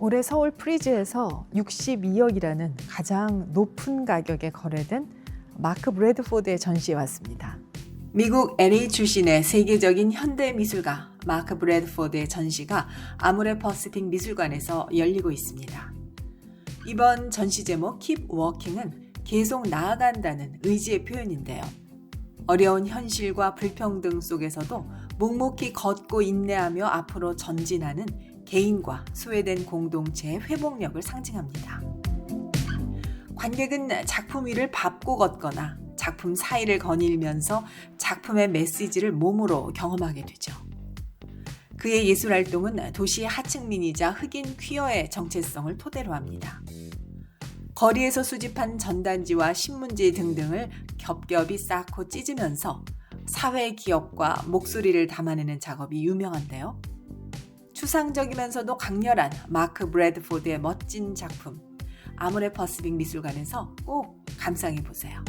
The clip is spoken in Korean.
올해 서울 프리즈에서 62억이라는 가장 높은 가격에 거래된 마크 브래드포드의 전시에 왔습니다. 미국 LA 출신의 세계적인 현대 미술가 마크 브래드포드의 전시가 아무레 퍼시픽 미술관에서 열리고 있습니다. 이번 전시 제목 Keep Walking은 계속 나아간다는 의지의 표현인데요. 어려운 현실과 불평등 속에서도 묵묵히 걷고 인내하며 앞으로 전진하는 개인과 소외된 공동체의 회복력을 상징합니다. 관객은 작품 위를 밟고 걷거나 작품 사이를 거닐면서 작품의 메시지를 몸으로 경험하게 되죠. 그의 예술 활동은 도시 하층민이자 흑인 퀴어의 정체성을 토대로 합니다. 거리에서 수집한 전단지와 신문지 등등을 겹겹이 쌓고 찢으면서 사회 기억과 목소리를 담아내는 작업이 유명한데요. 추상적이면서도 강렬한 마크 브래드포드의 멋진 작품 아무레 퍼시픽 미술관에서 꼭 감상해 보세요.